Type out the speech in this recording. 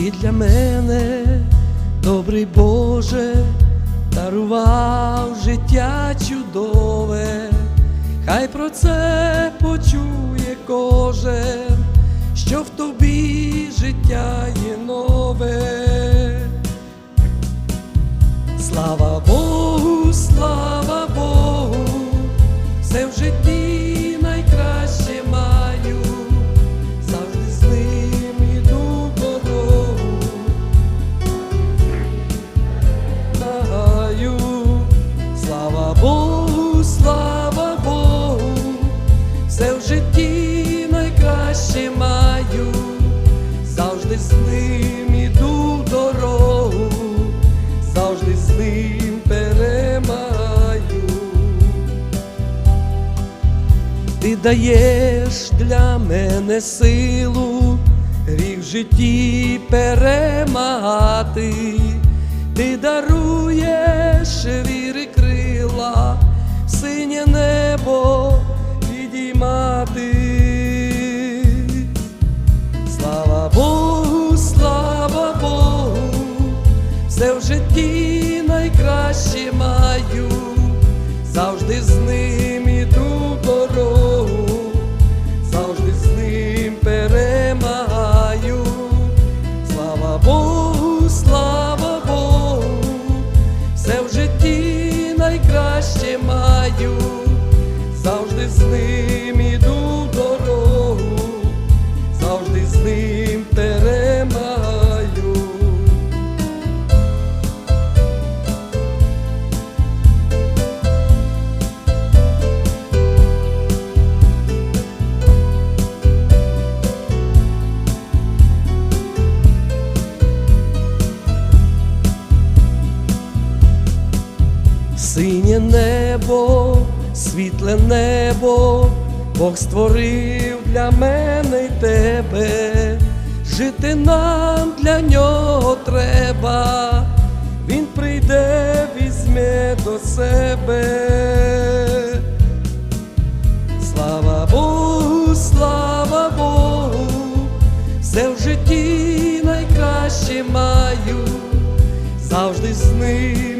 для мене, добрий Боже, дарував життя чудове, хай про це почує кожен, що в тобі життя є нове. Слава Богу, з ним іду дорогу, завжди з ним перемагаю. Ти даєш для мене силу, гріх в житті перемагати, ти даруєш віри крила, синє небо найкраще маю, Синє небо, світле небо, Бог створив для мене й тебе, жити нам для нього треба, Він прийде, візьме до себе. Слава Богу, слава Богу, все в житті найкраще маю, завжди з ним